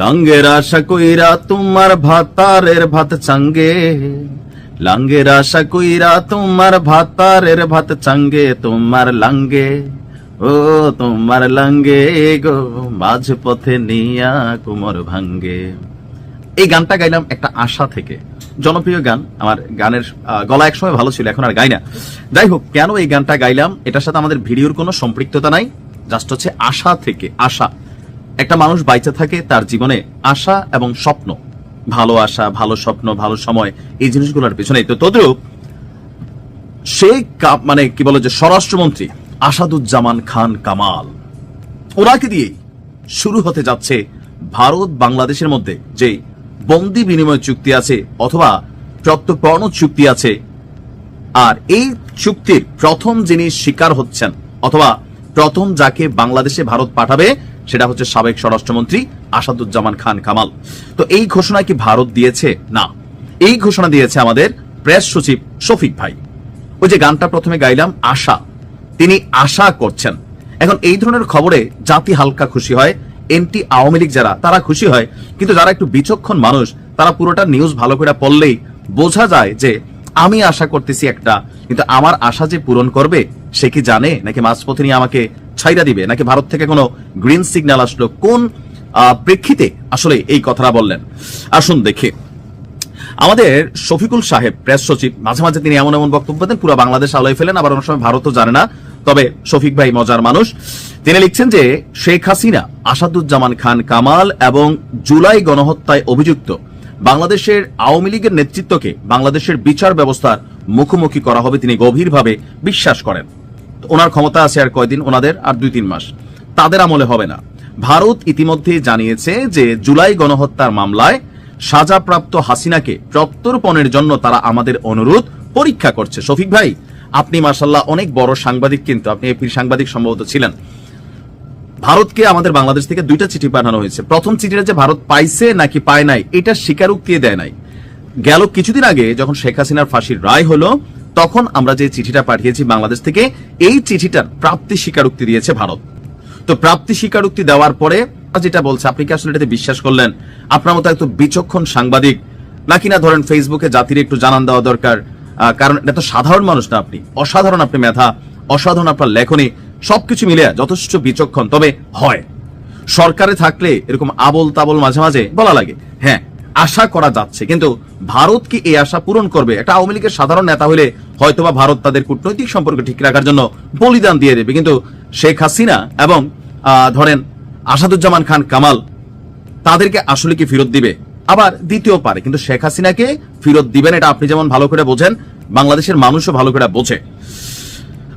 লাঙ্গের আশা কইরা তোমার ভাতারের ভাত চাঙ্গে। লাঙ্গের আশা কইরা তোমার ভাতারের ভাত চাঙ্গে, তোমার লাঙ্গে। ও তোমার লাঙ্গে গো, মাঝ পথে নিয়া কুমর ভাঙ্গে। এই গানটা গাইলাম একটা আশা থেকে। জনপ্রিয় গান, আমার গানের গলা একসময় ভালো ছিল, এখন আর গাই না। যাই হোক, কেন এই গানটা গাইলাম? এটার সাথে আমাদের ভিডিওর কোনো সম্পৃক্ততা নাই। জাস্ট হচ্ছে আশা থেকে, আশা। একটা মানুষ বাইচে থাকে তার জীবনে আশা এবং স্বপ্ন। ভালো আশা, ভালো স্বপ্ন, ভালো সময়, এই জিনিসগুলোর পিছনে তো তদ্রুপ কা- মানে কি বলে যে স্বরাষ্ট্রমন্ত্রী আসাদুজ্জামান খান কামাল। ওনাকে দিয়েই শুরু হতে যাচ্ছে ভারত বাংলাদেশের মধ্যে যে বন্দি বিনিময় চুক্তি আছে অথবা প্রত্যর্পণ চুক্তি আছে, আর এই চুক্তির প্রথম যিনি শিকার হচ্ছেন অথবা প্রথম যাকে বাংলাদেশে ভারত পাঠাবে সেটা হচ্ছে সাবেক স্বরাষ্ট্রমন্ত্রী আসাদুজ্জামান খান কামাল। তো এই ঘোষণা কি ভারত দিয়েছে? না। এই ঘোষণা দিয়েছে আমাদের প্রেস সচিব শফিক ভাই। ওই যে গানটা প্রথমে গাইলাম, আশা। তিনি আশা করছেন। এখন এই ধরনের খবরে জাতি হালকা খুশি হয় এনটি আওয়ামী লীগ যারা, তারা খুশি হয়। কিন্তু যারা একটু বিচক্ষণ মানুষ, তারা পুরোটা নিউজ ভালো করে পড়লেই বোঝা যায় যে আমি আশা করতেছি একটা, কিন্তু আমার আশা যে পূরণ করবে, সে কি জানে? নাকি মাঝপথে নিয়ে আমাকে ছাইরা দিবে? নাকি ভারত থেকে কোনো গ্রিন সিগন্যাল আসলো? কোন প্রেক্ষিতে আসলে এই কথাটা বললেন? আসুন দেখি। আমাদের শফিকুল সাহেব প্রেস সচিব, মাঝে মাঝে তিনি এমন এমন বক্তব্য দেন, পুরো বাংলাদেশ আলোয় ফেলেন, আবার অনেক সময় ভারতও জানে না। তবে শফিক ভাই মজার মানুষ। তিনি লিখছেন যে, শেখ হাসিনা, আসাদুজ্জামান খান কামাল এবং জুলাই গণহত্যায় অভিযুক্ত। বাংলাদেশের আওয়ামী লীগের নেতৃত্বকে বাংলাদেশের বিচার ব্যবস্থার মুখোমুখি করা হবে, তিনি গভীরভাবে বিশ্বাস করেন। ওনার ক্ষমতা আছে আর কয়দিন? ওনাদের আর দুই তিন মাস। তাদের আমলে হবে না। ভারত ইতিমধ্যে জানিয়েছে যে জুলাই গণহত্যার মামলায় সাজাপ্রাপ্ত হাসিনাকে প্রত্যর্পণের জন্য তারা আমাদের অনুরোধ পরীক্ষা করছে। শফিক ভাই, আপনি মার্শাল্লাহ অনেক বড় সাংবাদিক কিন্তু, আপনি এপির সাংবাদিক সম্ভবত ছিলেন। ভারতকে আমাদের বাংলাদেশ থেকে দুইটা চিঠি পাঠানো হয়েছে। প্রথম চিঠিটা যে ভারত পাইছে নাকি পায় নাই, এটা স্বীকারোক্তি দেয় নাই। গেল কিছুদিন আগে যখন শেখ হাসিনার ফাঁসির রায় হলো তখন আমরা যে চিঠিটা পাঠিয়েছি বাংলাদেশ থেকে, এই চিঠিটার প্রাপ্তি স্বীকারোক্তি দিয়েছে ভারত। তো প্রাপ্তি স্বীকারোক্তি দেওয়ার পরে যেটা বলছে, আপনি কি আসলে এটাতে বিশ্বাস করলেন? আপনার মতো এত বিচক্ষণ সাংবাদিক। নাকি না ধরেন ফেসবুকে জাতির একটু জানান দেওয়া দরকার কারণ এটা তো সাধারণ মানুষ না আপনি। অসাধারণ আপনি মেধা, অসাধারণ আপনার লেখনী, সবকিছু মিলে যথেষ্ট বিচক্ষণ। তবে হয়। সরকারে থাকলে এরকম আবল তাবল মাঝে মাঝে বলা লাগে। হ্যাঁ আশা করা যাচ্ছে। কিন্তু ভারত কি এই আশা পূরণ করবে? একটা আওয়ামী লীগের সাধারণ নেতা হলে হয়তোবা ভারত তাদের কূটনৈতিক সম্পর্ক ঠিক রাখার জন্য বলিদান দিয়ে দেবে। কিন্তু শেখ হাসিনা এবং ধরেন আসাদুজ্জামান খান কামাল, তাদেরকে আসলে কি ফেরত দিবে? আবার দ্বিতীয় পারে, কিন্তু শেখ হাসিনাকে ফেরত দিবেন এটা আপনি যেমন ভালো করে বোঝেন, বাংলাদেশের মানুষও ভালো করে বোঝে।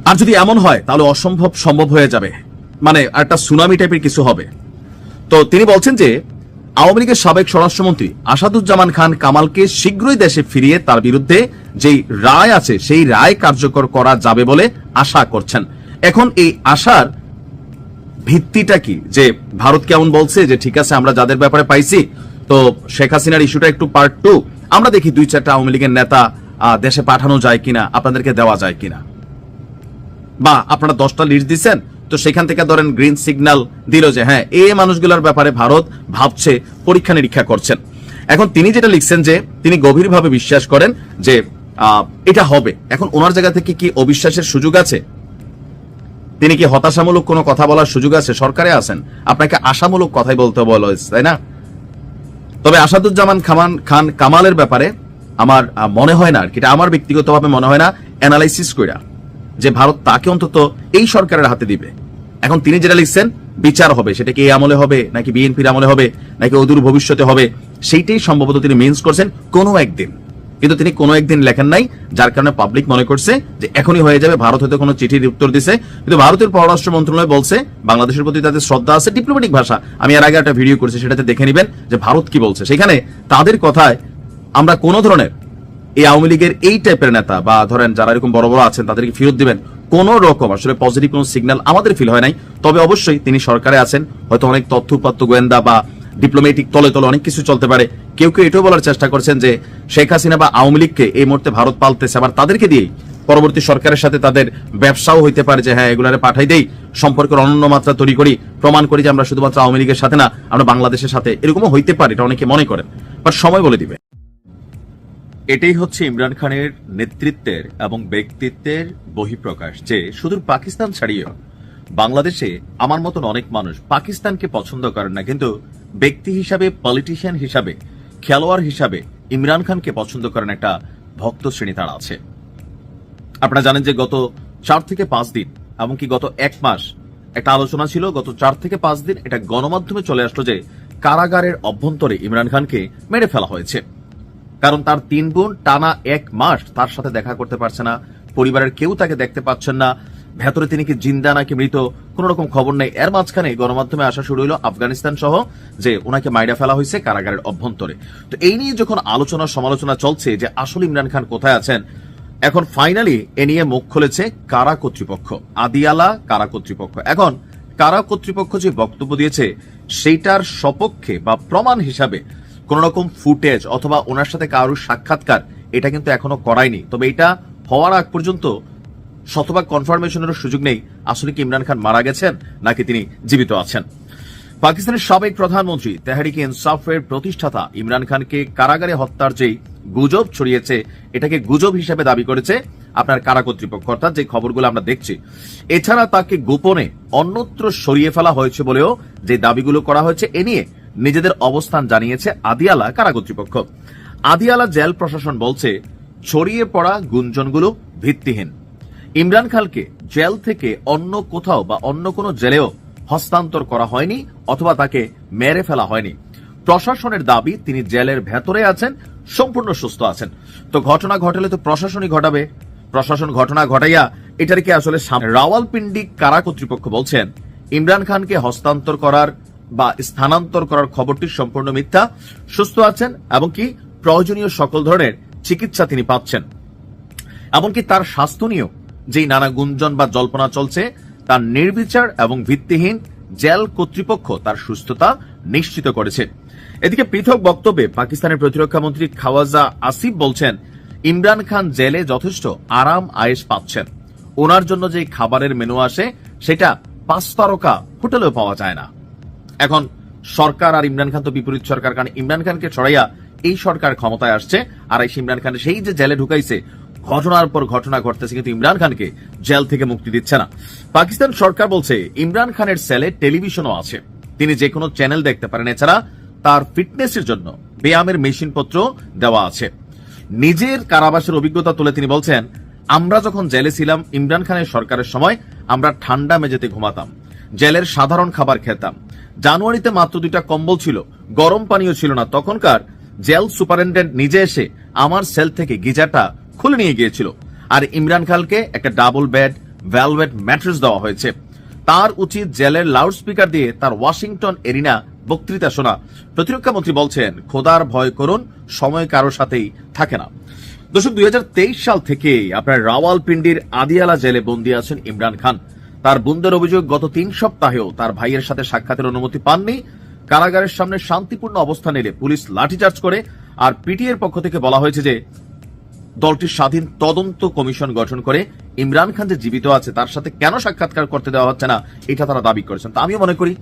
আর যদি এমন হয়, তাহলে অসম্ভব সম্ভব হয়ে যাবে। মানে একটা সুনামি টাইপের কিছু হবে। তো তিনি বলছেন যে আওয়ামী লীগের সাবেক স্বরাষ্ট্রমন্ত্রী আসাদুজ্জামান খান কামালকে শীঘ্রই দেশে ফিরিয়ে তার বিরুদ্ধে যেই রায় আছে, সেই রায় কার্যকর করা যাবে বলে আশা করছেন। এখন এই আশার ভিত্তিটা কি? যে ভারত কেমন বলছে, যে ঠিক আছে, আমরা যাদের ব্যাপারে পাইছি, তো শেখ হাসিনার ইস্যুটা একটু পার্ট টু আমরা দেখি দুই চারটা আওয়ামী লীগের নেতা দেশে পাঠানো যায় কিনা, আপনাদেরকে দেওয়া যায় কিনা? বা আপনারা দশটা লিস্ট দিচ্ছেন তো সেখান থেকে ধরেন গ্রিন সিগন্যাল দিল যে হ্যাঁ এই মানুষগুলোর ব্যাপারে ভারত ভাবছে, পরীক্ষা নিরীক্ষা করছেন। এখন তিনি যেটা লিখছেন যে, তিনি গভীরভাবে বিশ্বাস করেন যে এটা হবে। এখন ওনার জায়গা থেকে কি অবিশ্বাসের সুযোগ আছে? তিনি কি হতাশামূলক কোনো কথা বলার সুযোগ আছে? সরকারে আছেন। আপনাকে আশামূলক কথাই বলতে বলা হয়েছে তাই না? তবে আসাদুজ্জামান খামান খান কামালের ব্যাপারে আমার মনে হয় না আর কি। এটা আমার ব্যক্তিগতভাবে মনে হয় না। অ্যানালাইসিস কইরা। যে ভারত তাকে অন্তত এই সরকারের হাতে দিবে। এখন তিনি যেটা লিখছেন, বিচার হবে, সেটা কি এই আমলে হবে, নাকি বিএনপির আমলে হবে, নাকি অদূর ভবিষ্যতে হবে, সেইটাই সম্ভবত তিনি মিন্স করছেন কোনো একদিন। কিন্তু তিনি কোনো একদিন লেখেন নাই, যার কারণে পাবলিক মনে করছে যে এখনই হয়ে যাবে, ভারত হয়তো কোনো চিঠির উত্তর দিছে। কিন্তু ভারতের পররাষ্ট্র মন্ত্রণালয় বলছে, বাংলাদেশের প্রতি তাদের শ্রদ্ধা আছে ডিপ্লোম্যাটিক ভাষা। আমি এর আগে একটা ভিডিও করছি, সেটাতে দেখে নেবেন যে ভারত কি বলছে। সেখানে তাদের কথায় আমরা কোনো ধরনের এই আওয়ামী লীগের এই টাইপের নেতা বা ধরেন যারা এরকম বড় বড় আছেন, তাদেরকে ফেরত দিবেন, কোন রকম আসলে পজিটিভ কোনো সিগন্যাল আমাদের ফিল হয় নাই। তবে অবশ্যই তিনি সরকারে আছেন, হয়তো অনেক তথ্য উপাত্ত গোয়েন্দা বা ডিপ্লোমেটিক তলে তলে অনেক কিছু চলতে পারে। কেউ কেউ এটাও বলার চেষ্টা করছেন যে শেখ হাসিনা বা আওয়ামী লীগকে এই মুহূর্তে ভারত পালতেছে, আবার তাদেরকে দিয়ে পরবর্তী সরকারের সাথে তাদের ব্যবসাও হইতে পারে যে হ্যাঁ এগুলারে পাঠাই দেই, সম্পর্কের অনন্য মাত্রা তৈরি করি, প্রমাণ করি যে আমরা শুধুমাত্র আওয়ামী লীগের সাথে না, আমরা বাংলাদেশের সাথে, এরকমও হইতে পারে, এটা অনেকে মনে করেন। বাট সময় বলে দিবে। এটাই হচ্ছে ইমরান খানের নেতৃত্বের এবং ব্যক্তিত্বের বহিঃপ্রকাশ যে সুদূর পাকিস্তান ছাড়িয়েও বাংলাদেশে আমার মতন অনেক মানুষ পাকিস্তানকে পছন্দ করেন না, কিন্তু ব্যক্তি হিসাবে পলিটিশিয়ান হিসাবে, খেলোয়াড় হিসাবে ইমরান খানকে পছন্দ করেন একটা ভক্ত শ্রেণি তারা আছে। আপনারা জানেন যে গত চার থেকে পাঁচ দিন, এমনকি গত এক মাস একটা আলোচনা ছিল, গত চার থেকে পাঁচ দিন এটা গণমাধ্যমে চলে আসলো যে কারাগারের অভ্যন্তরে ইমরান খানকে মেরে ফেলা হয়েছে। কারণ তার তিন বোন টানা এক মাস তার সাথে দেখা করতে পারছে না, পরিবারের কেউ তাকে দেখতে পাচ্ছেন না। ভেতরে তিনি কি জিন্দা নাকি মৃত, কোন রকম খবর নেই। এর মাঝখানে গণমাধ্যমে আসা শুরু হলো আফগানিস্তান সহ, যে ওনাকে মাইরা ফেলা হয়েছে কারাগারের অভ্যন্তরে। তো এই নিয়ে যখন আলোচনা সমালোচনা চলছে যে আসলে ইমরান খান কোথায় আছেন, এখন ফাইনালি এ নিয়ে মুখ খুলেছে কারা কর্তৃপক্ষ? আদিয়ালা কারা কর্তৃপক্ষ? এখন কারা কর্তৃপক্ষ যে বক্তব্য দিয়েছে, সেইটার সপক্ষে বা প্রমাণ হিসাবে কোন রকম ফুটেজ অথবা ওনার সাথে কারোর সাক্ষাৎকার এটা কিন্তু এখনও করায়নি। তবে এটা হওয়ার আগ পর্যন্ত শতভাগ কনফার্মেশনেরও সুযোগ নেই। আসলে কি ইমরান খান মারা গেছেন নাকি তিনি জীবিত আছেন? পাকিস্তানের সাবেক প্রধানমন্ত্রী তেহারিকে ইনসাফের প্রতিষ্ঠাতা ইমরান খানকে কারাগারে হত্যার যেই গুজব ছড়িয়েছে, এটাকে গুজব হিসেবে দাবি করেছে আপনার কারা কর্তৃপক্ষ, অর্থাৎ যে খবরগুলো আমরা দেখছি। এছাড়া তাকে গোপনে অন্যত্র সরিয়ে ফেলা হয়েছে বলেও যে দাবিগুলো করা হয়েছে, এ নিয়ে নিজেদের অবস্থান জানিয়েছে আদিয়ালা কারা কর্তৃপক্ষ। আদিয়ালা জেল প্রশাসন বলছে, ছড়িয়ে পড়া গুঞ্জনগুলো ভিত্তিহীন। ইমরান খানকে জেল থেকে অন্য কোথাও বা অন্য কোনো জেলেও হস্তান্তর করা হয়নি অথবা তাকে মেরে ফেলা হয়নি। প্রশাসনের দাবি, তিনি জেলের ভেতরে আছেন, সম্পূর্ণ সুস্থ আছেন। তো ঘটনা ঘটালে তো প্রশাসনই ঘটাবে। প্রশাসন ঘটনা ঘটাইয়া এটার কি আসলে রাওয়ালপিন্ডি কারা কর্তৃপক্ষ বলছেন, ইমরান খানকে হস্তান্তর করার বা স্থানান্তর করার খবরটি সম্পূর্ণ মিথ্যা, সুস্থ আছেন এবং কি প্রয়োজনীয় সকল ধরনের চিকিৎসা তিনি পাচ্ছেন। এমনকি তার স্বাস্থ্য নিয়েও যেই নানা গুঞ্জন বা জল্পনা চলছে, তার নির্বিচার এবং ভিত্তিহীন জেল কর্তৃপক্ষ তার সুস্থতা নিশ্চিত করেছে। এদিকে পৃথক বক্তব্যে পাকিস্তানের প্রতিরক্ষা মন্ত্রী খাওয়াজা আসিফ বলছেন, ইমরান খান জেলে যথেষ্ট আরাম আয়েস পাচ্ছেন। ওনার জন্য যে খাবারের মেনু আসে, সেটা পাঁচ তারকা হোটেলেও পাওয়া যায় না। এখন সরকার আর ইমরান খান তো বিপরীত সরকার, কারণ ইমরান খানকে ছড়াইয়া এই সরকার ক্ষমতায় আসছে, আর এই ইমরান খান সেই যে জেলে ঢুকাইছে, ঘটনার পর ঘটনা ঘটতেছে, কিন্তু ইমরান খানকে জেল থেকে মুক্তি দিচ্ছে না। পাকিস্তান সরকার বলছে, ইমরান খানের সেলে টেলিভিশনও আছে। তিনি যে কোনো চ্যানেল দেখতে পারেন। এছাড়া তার ফিটনেসের জন্য ব্যায়ামের মেশিনপত্র দেওয়া আছে। নিজের কারাবাসের অভিজ্ঞতা তুলে তিনি বলছেন, আমরা যখন জেলে ছিলাম, ইমরান খানের সরকারের সময় আমরা ঠান্ডা মেঝেতে ঘুমাতাম। জেলের সাধারণ খাবার খেতাম। জানুয়ারিতে মাত্র দুইটা কম্বল ছিল, গরম পানীয় ছিল না। তখনকার জেল সুপারিনটেন্ডেন্ট নিজে এসে আমার সেল থেকে গিজারটা খুলে নিয়ে গিয়েছিল। আর ইমরান খানকে একটা ডাবল বেড, ভ্যালভেট ম্যাট্রেস দেওয়া হয়েছে। তার উচিত জেলের লাউড স্পিকার দিয়ে তার ওয়াশিংটন এরিনা বক্তৃতা শোনা। প্রতিরক্ষা মন্ত্রী বলছেন, খোদার ভয় করুন, সময় কারোর সাথেই থাকে না। দর্শক, দুই হাজার তেইশ সাল থেকে আপনার রাওয়ালপিন্ডির আদিয়ালা জেলে বন্দী আছেন ইমরান খান। তার বোনদের অভিযোগ গত তিন সপ্তাহেও তার ভাইয়ের সাথে সাক্ষাতের অনুমতি পাননি। কারাগারের সামনে শান্তিপূর্ণ অবস্থান নিলে পুলিশ লাঠিচার্জ করে আর পিটিএর পক্ষ থেকে বলা হয়েছে যে, দলটির স্বাধীন তদন্ত কমিশন গঠন করে ইমরান খান যে জীবিত আছে তার সাথে কেন সাক্ষাৎকার করতে দেওয়া হচ্ছে না, এটা তারা দাবি করেছেন। তা আমিও মনে করি,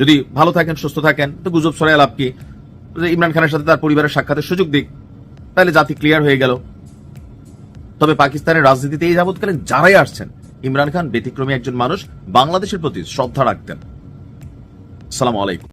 যদি ভালো থাকেন, সুস্থ থাকেন, তো গুজব ছড়ায় লাভ কি? ইমরান খানের সাথে তার পরিবারের সাক্ষাতের সুযোগ দিক, তাহলে জাতি ক্লিয়ার হয়ে গেল। তবে পাকিস্তানের রাজনীতিতে এই যাবৎকালীন যারাই আসছেন ইমরান খান ব্যতিক্রমী একজন মানুষ বাংলাদেশের প্রতি শ্রদ্ধা রাখতেন। সালাম আলাইকুম।